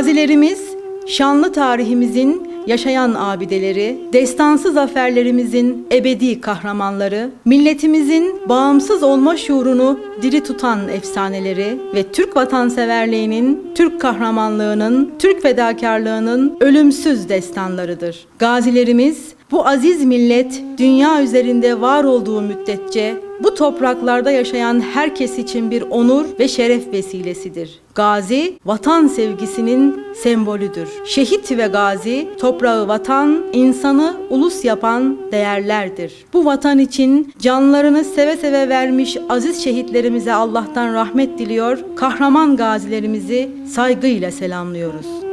Gazilerimiz, şanlı tarihimizin yaşayan abideleri, destansı zaferlerimizin ebedi kahramanları, milletimizin bağımsız olma şuurunu diri tutan efsaneleri ve Türk vatanseverliğinin, Türk kahramanlığının, Türk fedakarlığının ölümsüz destanlarıdır. Gazilerimiz, bu aziz millet dünya üzerinde var olduğu müddetçe bu topraklarda yaşayan herkes için bir onur ve şeref vesilesidir. Gazi, vatan sevgisinin sembolüdür. Şehit ve gazi, toprağı vatan, insanı ulus yapan değerlerdir. Bu vatan için canlarını seve seve vermiş aziz şehitlerimize Allah'tan rahmet diliyor, kahraman gazilerimizi saygıyla selamlıyoruz.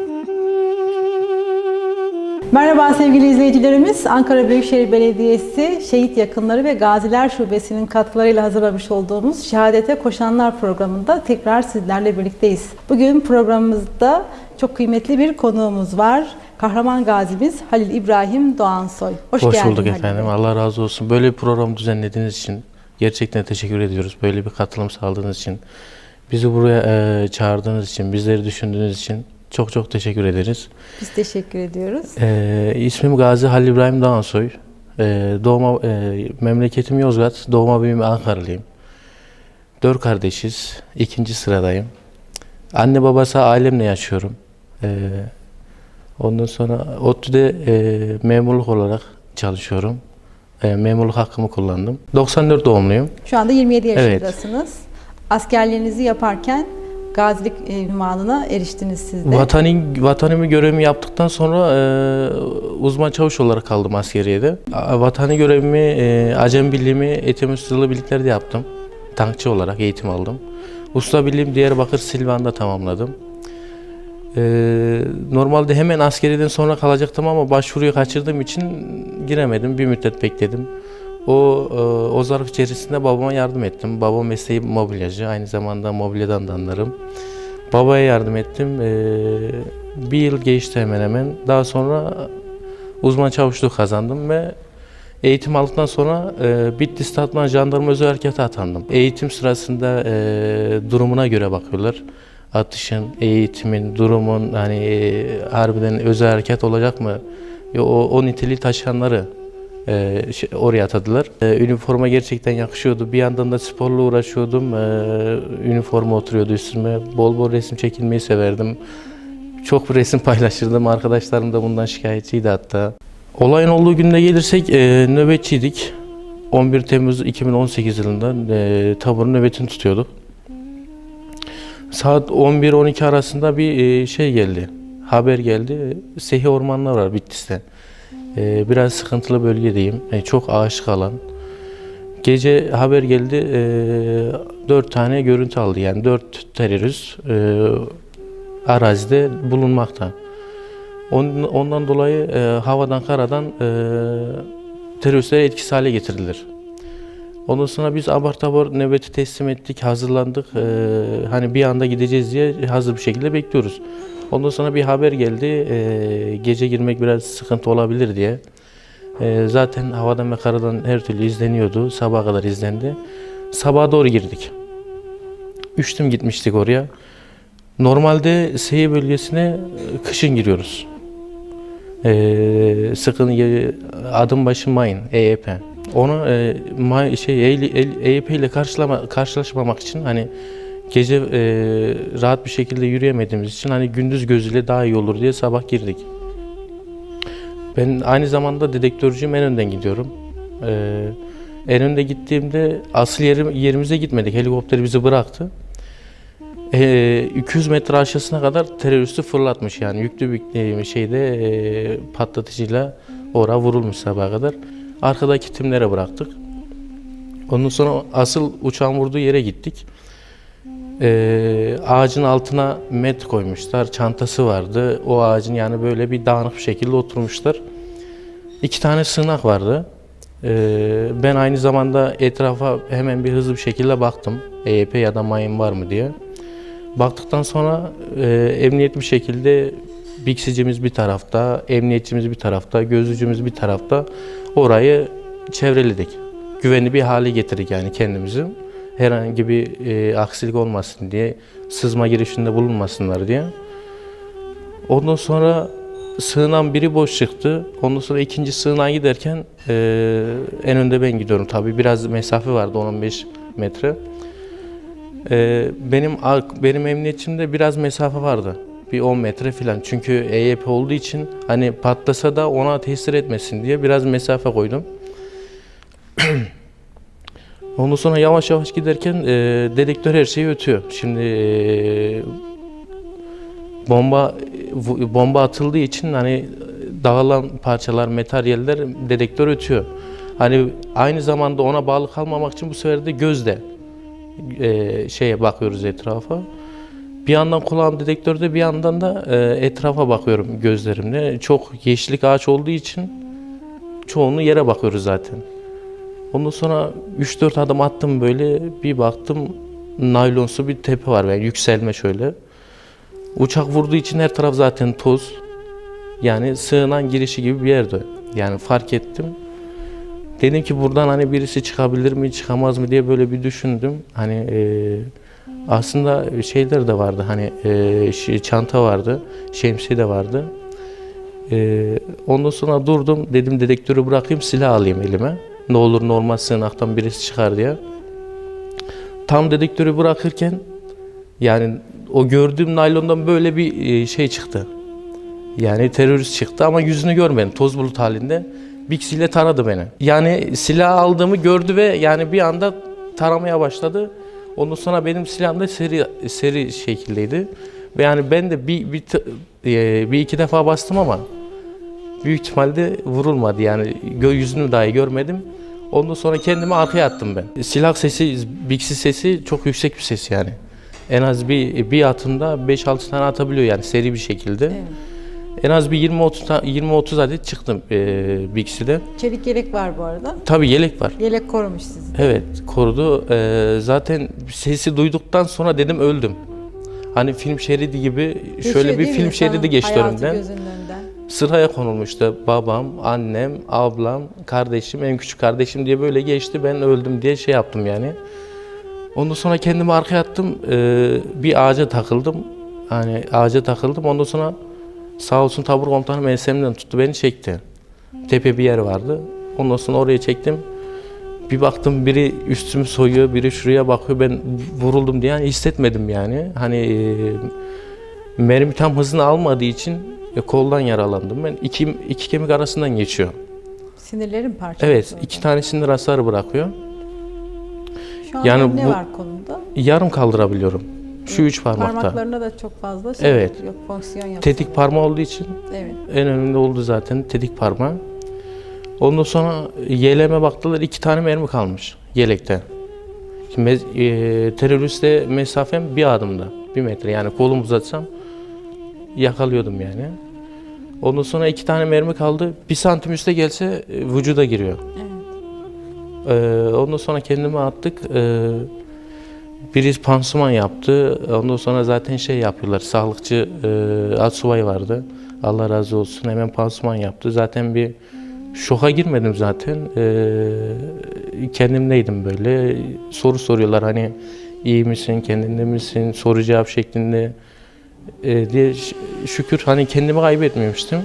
Merhaba sevgili izleyicilerimiz. Ankara Büyükşehir Belediyesi Şehit Yakınları ve Gaziler Şubesi'nin katkılarıyla hazırlamış olduğumuz Şehadete Koşanlar programında tekrar sizlerle birlikteyiz. Bugün programımızda çok kıymetli bir konuğumuz var. Kahraman gazimiz Halil İbrahim Doğansoy. Hoş, Hoş geldin bulduk Halil efendim. Bey. Allah razı olsun. Böyle bir program düzenlediğiniz için gerçekten teşekkür ediyoruz. Böyle bir katılım sağladığınız için, bizi buraya e, çağırdığınız için, bizleri düşündüğünüz için çok çok teşekkür ederiz. Biz teşekkür ediyoruz. E, ismim Gazi Halil İbrahim Dağansoy. E, doğma, e, memleketim Yozgat, doğma büyüme Ankaralıyım. Dört kardeşiz, ikinci sıradayım. Anne babası ailemle yaşıyorum. E, ondan sonra ODTÜ'de e, memurluk olarak çalışıyorum. E, memurluk hakkımı kullandım. 94 doğumluyum. Şu anda 27 Evet. yaşındasınız. Askerliğinizi yaparken gazilik e, ünvanına eriştiniz siz de. Vatani, vatanımı görevimi yaptıktan sonra e, uzman çavuş olarak kaldım askeriyede. Vatani görevimi, e, acem birliğimi eğitim ustalığı birliklerde yaptım. Tankçı olarak eğitim aldım. Usta birliğim Diyarbakır Silvan'da tamamladım. E, normalde hemen askeriyeden sonra kalacaktım ama başvuruyu kaçırdığım için giremedim. Bir müddet bekledim. O e, o zarf içerisinde babama yardım ettim. Babam mesleği mobilyacı. Aynı zamanda mobilyadan da anlarım. Babaya yardım ettim. Ee, bir yıl geçti hemen hemen. Daha sonra uzman çavuşluk kazandım ve eğitim aldıktan sonra e, Bitlis Tatman Jandarma Özel Harekatı atandım. Eğitim sırasında e, durumuna göre bakıyorlar. Atışın, eğitimin, durumun hani e, harbiden özel harekat olacak mı? E, O, o niteliği taşıyanları e, şey- oraya atadılar. E, üniforma gerçekten yakışıyordu. Bir yandan da sporla uğraşıyordum. E, üniforma oturuyordu üstüme. Bol bol resim çekilmeyi severdim. Çok resim paylaşırdım. Arkadaşlarım da bundan şikayetçiydi hatta. Olayın olduğu günde gelirsek e, nöbetçiydik. 11 Temmuz 2018 yılında e, taburun nöbetini tutuyorduk. Saat 11-12 arasında bir e, şey geldi. Haber geldi. Sehi ormanlar var Bitlis'te. Ee, biraz sıkıntılı bölgedeyim. Ee, çok ağaçlık alan. Gece haber geldi. E, dört tane görüntü aldı. Yani dört terörist e, arazide bulunmakta. Ondan dolayı e, havadan karadan e, teröristleri etkisiz hale getirdiler. Ondan sonra biz apar topar nöbeti teslim ettik, hazırlandık. E, hani bir anda gideceğiz diye hazır bir şekilde bekliyoruz. Ondan sonra bir haber geldi. e, gece girmek biraz sıkıntı olabilir diye. E, zaten havadan ve karadan her türlü izleniyordu. Sabaha kadar izlendi. Sabaha doğru girdik. Üçtüm gitmiştik oraya. Normalde Seyir bölgesine e, kışın giriyoruz. E, sıkın adım başı mayın EYP. Onu e, may, şey EYP ile karşılama, karşılaşmamak için hani gece e, rahat bir şekilde yürüyemediğimiz için hani gündüz gözüyle daha iyi olur diye sabah girdik. Ben aynı zamanda dedektörcüyüm en önden gidiyorum. E, en önde gittiğimde asıl yerim, yerimize gitmedik. Helikopter bizi bıraktı. E, 200 metre aşağısına kadar teröristi fırlatmış yani yüklü bir e, şeyde e, patlatıcıyla oraya vurulmuş sabaha kadar. Arkadaki timlere bıraktık. Ondan sonra asıl uçağın vurduğu yere gittik. Ee, ağacın altına met koymuşlar. Çantası vardı. O ağacın yani böyle bir dağınık bir şekilde oturmuşlar. İki tane sığınak vardı. Ee, ben aynı zamanda etrafa hemen bir hızlı bir şekilde baktım. EYP ya da mayın var mı diye. Baktıktan sonra e, emniyet bir şekilde biksicimiz bir tarafta, emniyetçimiz bir tarafta, gözlücümüz bir tarafta orayı çevreledik. Güvenli bir hale getirdik yani kendimizi. Herhangi bir e, aksilik olmasın diye, sızma girişinde bulunmasınlar diye. Ondan sonra sığınan biri boş çıktı. Ondan sonra ikinci sığınağa giderken e, en önde ben gidiyorum tabii. Biraz mesafe vardı 10-15 metre. E, benim benim emniyetçimde biraz mesafe vardı. Bir 10 metre falan. Çünkü EYP olduğu için hani patlasa da ona tesir etmesin diye biraz mesafe koydum. Ondan sonra yavaş yavaş giderken e, dedektör her şeyi ötüyor. Şimdi e, bomba bomba atıldığı için hani dağılan parçalar, materyaller dedektör ötüyor. Hani aynı zamanda ona bağlı kalmamak için bu sefer de gözle e, şeye bakıyoruz etrafa. Bir yandan kulağım dedektörde bir yandan da e, etrafa bakıyorum gözlerimle. Çok yeşillik ağaç olduğu için çoğunu yere bakıyoruz zaten. Ondan sonra 3-4 adım attım böyle bir baktım naylonsu bir tepe var yani yükselme şöyle. Uçak vurduğu için her taraf zaten toz. Yani sığınan girişi gibi bir yerde. Yani fark ettim. Dedim ki buradan hani birisi çıkabilir mi çıkamaz mı diye böyle bir düşündüm. Hani e, aslında şeyler de vardı hani e, şey- çanta vardı, şemsiye de vardı. E, ondan sonra durdum dedim dedektörü bırakayım silah alayım elime. Ne olur ne olmaz sığınaktan birisi çıkar diye. Tam dedektörü bırakırken yani o gördüğüm naylondan böyle bir e, şey çıktı. Yani terörist çıktı ama yüzünü görmedim. Toz bulut halinde. Bixiyle taradı beni. Yani silah aldığımı gördü ve yani bir anda taramaya başladı. Ondan sonra benim silahım da seri seri şekildeydi. Ve yani ben de bir bir, e, bir iki defa bastım ama büyük ihtimalle vurulmadı. Yani yüzünü dahi görmedim. Ondan sonra kendimi arkaya attım ben. Silah sesi, biksi sesi çok yüksek bir ses yani. En az bir bir atımda 5-6 tane atabiliyor yani seri bir şekilde. Evet. En az bir 20-30 ta- 20-30 adet çıktım e, Bixi'de. Çelik yelek var bu arada. Tabii yelek var. Yelek korumuş sizi. Evet korudu. E, zaten sesi duyduktan sonra dedim öldüm. Hani film şeridi gibi şöyle bir film şeridi geçti önümden. Gözünün önünden. Sıraya konulmuştu. Babam, annem, ablam, kardeşim, en küçük kardeşim diye böyle geçti. Ben öldüm diye şey yaptım yani. Ondan sonra kendimi arkaya attım. Ee, bir ağaca takıldım. Hani ağaca takıldım. Ondan sonra sağ olsun tabur komutanım ensemden tuttu beni çekti. Tepe bir yer vardı. Ondan sonra oraya çektim. Bir baktım biri üstümü soyuyor, biri şuraya bakıyor. Ben vuruldum diye yani hissetmedim yani. Hani e, mermi tam hızını almadığı için e, koldan yaralandım ben. İki, iki kemik arasından geçiyor. Sinirlerin parçası. Evet, iki tane sinir hasarı bırakıyor. Şu an yani ne bu- var kolunda? Yarım kaldırabiliyorum. Şu üç parmakta. Parmaklarında da çok fazla şey Evet. yok, fonksiyon yapıyor. Tetik parmağı olduğu için Evet. en önemli oldu zaten tetik parmağı. Ondan sonra yeleğime baktılar iki tane mermi kalmış yelekte. Mez- e, teröristle mesafem bir adımda. Bir metre yani kolumu uzatsam yakalıyordum yani. Ondan sonra iki tane mermi kaldı. Bir santim üste gelse e, vücuda giriyor. Evet. Ee, ondan sonra kendimi attık. Ee, biri pansuman yaptı. Ondan sonra zaten şey yapıyorlar. Sağlıkçı e, asubay vardı. Allah razı olsun. Hemen pansuman yaptı. Zaten bir şoka girmedim zaten. Ee, kendimdeydim böyle. Soru soruyorlar hani iyi misin, kendinde misin, soru cevap şeklinde e, diye şükür hani kendimi kaybetmemiştim.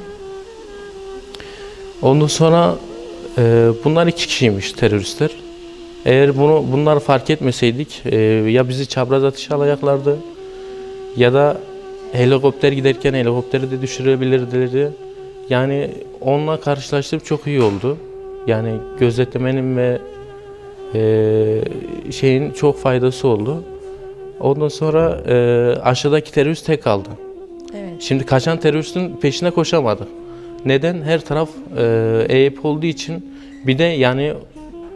Ondan sonra e, bunlar iki kişiymiş teröristler. Eğer bunu bunlar fark etmeseydik e, ya bizi çapraz atışa alacaklardı ya da helikopter giderken helikopteri de düşürebilirlerdi. Yani onunla karşılaştırıp çok iyi oldu. Yani gözetlemenin ve e, şeyin çok faydası oldu. Ondan sonra e, aşağıdaki terörist tek kaldı. Evet. Şimdi kaçan teröristin peşine koşamadı. Neden? Her taraf e, EYP olduğu için bir de yani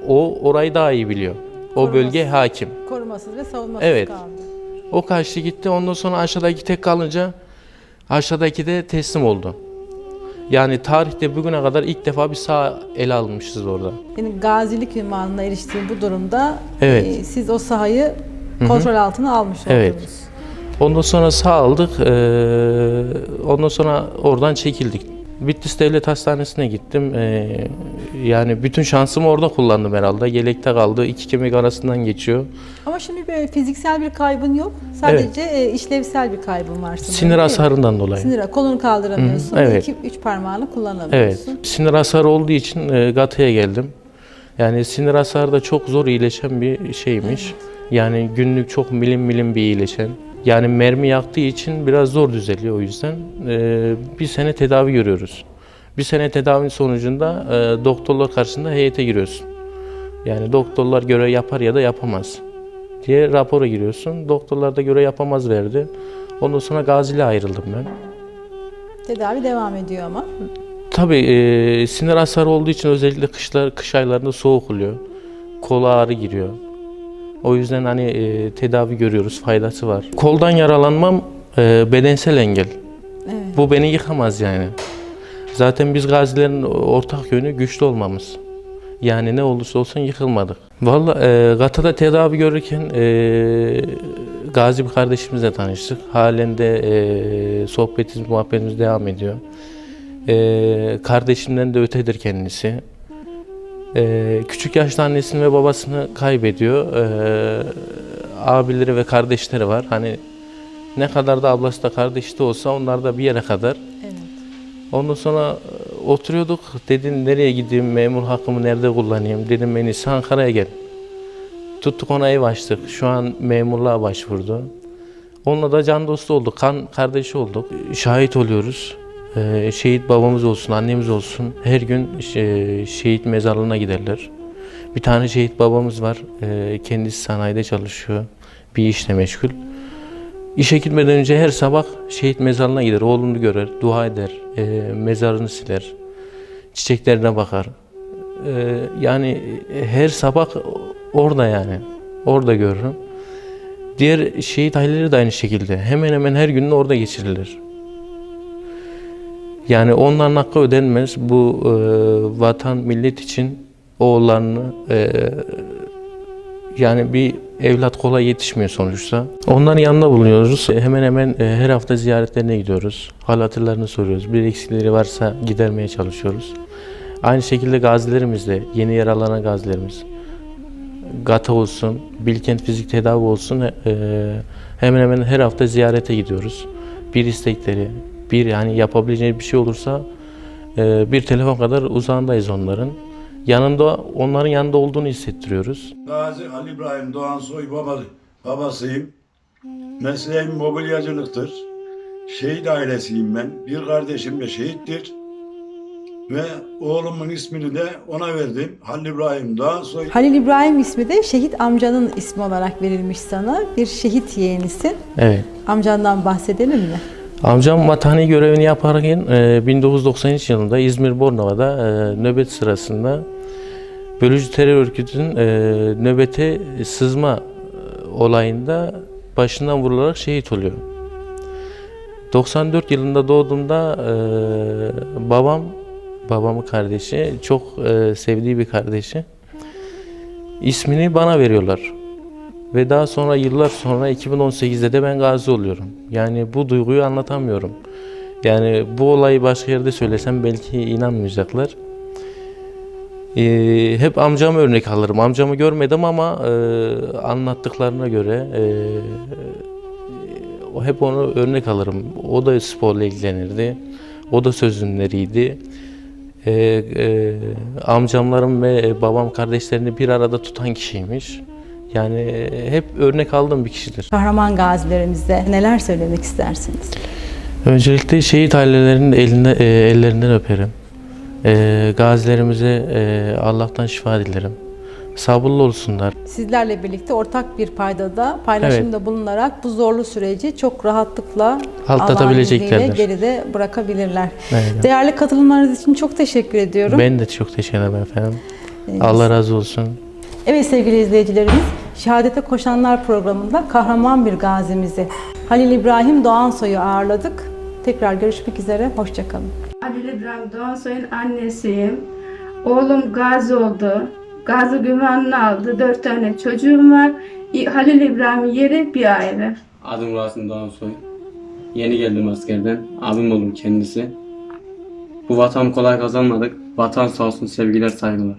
o orayı daha iyi biliyor. O Koruması. bölge hakim. Korumasız ve savunmasız Evet. kaldı. O kaçtı gitti. Ondan sonra aşağıdaki tek kalınca aşağıdaki de teslim oldu. Yani tarihte bugüne kadar ilk defa bir sağ ele almışız orada. Yani gazilik ünvanına eriştiği bu durumda Evet. e, siz o sahayı kontrol altına almış Evet. oldunuz. Ondan sonra sağ aldık. eee, ondan sonra oradan çekildik. Bitlis Devlet Hastanesi'ne gittim. Ee, yani bütün şansımı orada kullandım herhalde. Yelekte kaldı. iki kemik arasından geçiyor. Ama şimdi böyle fiziksel bir kaybın yok. Sadece e, işlevsel bir kaybın var sanırım. Sinir değil mi? hasarından dolayı. Sinir, kolunu kaldıramıyorsun. Hı, evet. İki, üç parmağını Evet. kullanamıyorsun. Sinir hasarı olduğu için e, Gata'ya geldim. Yani sinir hasarı da çok zor iyileşen bir şeymiş. Yani günlük çok milim milim bir iyileşen. Yani mermi yaktığı için biraz zor düzeliyor o yüzden. e, bir sene tedavi görüyoruz. Bir sene tedavinin sonucunda e, doktorlar karşısında heyete giriyorsun. Yani doktorlar göre yapar ya da yapamaz diye rapora giriyorsun. Doktorlar da göre yapamaz verdi. Ondan sonra Gazi'yle ayrıldım ben. Tedavi devam ediyor ama. Tabii e, sinir hasarı olduğu için özellikle kışlar kış aylarında soğuk oluyor. Kola ağrı giriyor. O yüzden hani e, tedavi görüyoruz, faydası var. Koldan yaralanmam e, bedensel engel. Evet. Bu beni yıkamaz yani. Zaten biz gazilerin ortak yönü güçlü olmamız. Yani ne olursa olsun yıkılmadık. Valla e, Gata'da tedavi görürken e, Gazi bir kardeşimizle tanıştık. Halen de e, sohbetimiz, muhabbetimiz devam ediyor. E, kardeşimden de ötedir kendisi. E, küçük yaşta annesini ve babasını kaybediyor. E, abileri ve kardeşleri var. Hani ne kadar da ablası da kardeşi de olsa onlar da bir yere kadar. Evet. Ondan sonra e, oturuyorduk. Dedim nereye gideyim, memur hakkımı nerede kullanayım? Dedim en iyisi Ankara'ya gel. Tuttuk ona ev açtık. Şu an memurluğa başvurdu. Onunla da can dostu olduk, kan kardeşi olduk. Şahit oluyoruz. Ee, şehit babamız olsun, annemiz olsun. Her gün e, şehit mezarlığına giderler. Bir tane şehit babamız var. Ee, kendisi sanayide çalışıyor. Bir işle meşgul. İşe gitmeden önce her sabah şehit mezarlığına gider, oğlunu görer, dua eder, e, mezarını siler, çiçeklerine bakar. E, yani her sabah orada yani, orada görürüm. Diğer şehit aileleri de aynı şekilde. Hemen hemen her gününü orada geçirirler. Yani onların hakkı ödenmez. Bu e, vatan, millet için oğullarını e, yani bir evlat kolay yetişmiyor sonuçta. Onların yanında bulunuyoruz. E, Hemen hemen e, her hafta ziyaretlerine gidiyoruz. Hal hatırlarını soruyoruz. Bir eksikleri varsa gidermeye çalışıyoruz. Aynı şekilde gazilerimiz de, yeni yaralanan gazilerimiz. GATA olsun, Bilkent Fizik Tedavi olsun e, hemen hemen her hafta ziyarete gidiyoruz. Bir istekleri, bir yani yapabileceği bir şey olursa e, bir telefon kadar uzağındayız onların. Yanında, onların yanında olduğunu hissettiriyoruz. Gazi Ali İbrahim Doğan Soy baba, babasıyım. Mesleğim mobilyacılıktır. Şehit ailesiyim ben. Bir kardeşim de şehittir. Ve oğlumun ismini de ona verdim. Halil İbrahim Doğan Soy. Halil İbrahim ismi de şehit amcanın ismi olarak verilmiş sana. Bir şehit yeğenisin. Evet. Amcandan bahsedelim mi? Amcam vatani görevini yaparken e, 1993 yılında İzmir Bornova'da e, nöbet sırasında bölücü terör örgütünün e, nöbete sızma e, olayında başından vurularak şehit oluyor. 94 yılında doğduğumda e, babam, babamın kardeşi, çok e, sevdiği bir kardeşi ismini bana veriyorlar. Ve daha sonra yıllar sonra 2018'de de ben gazi oluyorum. Yani bu duyguyu anlatamıyorum. Yani bu olayı başka yerde söylesem belki inanmayacaklar. Ee, hep amcamı örnek alırım. Amcamı görmedim ama e, anlattıklarına göre e, o hep onu örnek alırım. O da sporla ilgilenirdi. O da sözünleriydi. Ee, e, amcamlarım ve babam kardeşlerini bir arada tutan kişiymiş. Yani e, hep örnek aldığım bir kişidir. Kahraman gazilerimize neler söylemek istersiniz? Öncelikle şehit ailelerinin eline, e, ellerinden öperim. E, gazilerimize e, Allah'tan şifa dilerim. Sabırlı olsunlar. Sizlerle birlikte ortak bir paydada paylaşımda bulunarak bu zorlu süreci çok rahatlıkla. Allah'ın geride bırakabilirler. Evet. Değerli katılımlarınız için çok teşekkür ediyorum. Ben de çok teşekkür ederim efendim. Ee, Allah razı olsun. Evet sevgili izleyicilerimiz, Şehadete Koşanlar programında kahraman bir gazimizi Halil İbrahim Doğansoy'u ağırladık. Tekrar görüşmek üzere, hoşçakalın. Halil İbrahim Doğansoy'un annesiyim. Oğlum gazi oldu. Gazi güvenliğini aldı. Dört tane çocuğum var. Halil İbrahim'in yeri bir ayrı. Adım Rasim Doğansoy. Yeni geldim askerden. Abim oğlum kendisi. Bu vatan kolay kazanmadık. Vatan sağ olsun sevgiler saygılar.